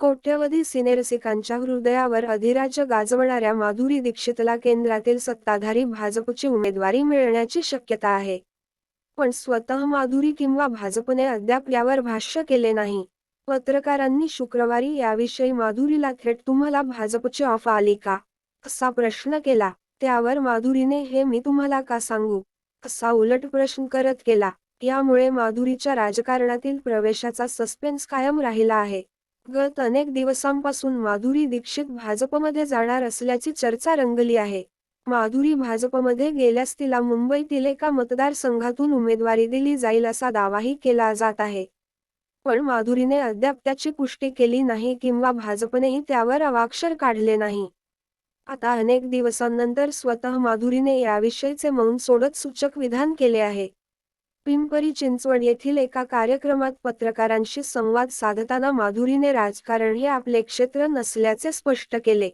कोट्यवधी सिनेरसिकांच्या हृदयावर अधिराज्य गाजवणाऱ्या माधुरी दीक्षितला केंद्रातील सत्ताधारी भाजपची उमेदवारी मिळण्याची शक्यता आहे. पण स्वतः माधुरी किंवा भाजपने अद्याप यावर भाष्य केले नाही. पत्रकारांनी शुक्रवारी याविषयी माधुरीला थेट तुम्हाला भाजपची ऑफ आली का? असा प्रश्न केला. त्यावर माधुरीने हे मी तुम्हाला का सांगू? असा उलट प्रश्न करत केला. यामुळे माधुरीच्या राजकारणातील प्रवेशाचा सस्पेन्स कायम राहिला आहे. गत अनेक दिवसांपासून माधुरी दीक्षित भाजपमध्ये जाणार असल्याची चर्चा रंगली आहे. माधुरी भाजपमध्ये गेल्यास तिला मुंबईतील एका मतदारसंघातून उमेदवारी दिली जाईल असा दावाही केला जात आहे. पण माधुरीने अद्याप त्याची पुष्टी केली नाही किंवा भाजपनेही त्यावर अवाक्षर काढले नाही. आता अनेक दिवसांनंतर स्वतः माधुरीने याविषयीचे मौन सोडत सूचक विधान केले आहे. पिंपरी चिंचवड येथील एका कार्यक्रमात पत्रकारांशी संवाद साधताना माधुरीने राजकारण हे आपले क्षेत्र नसल्याचे स्पष्ट केले.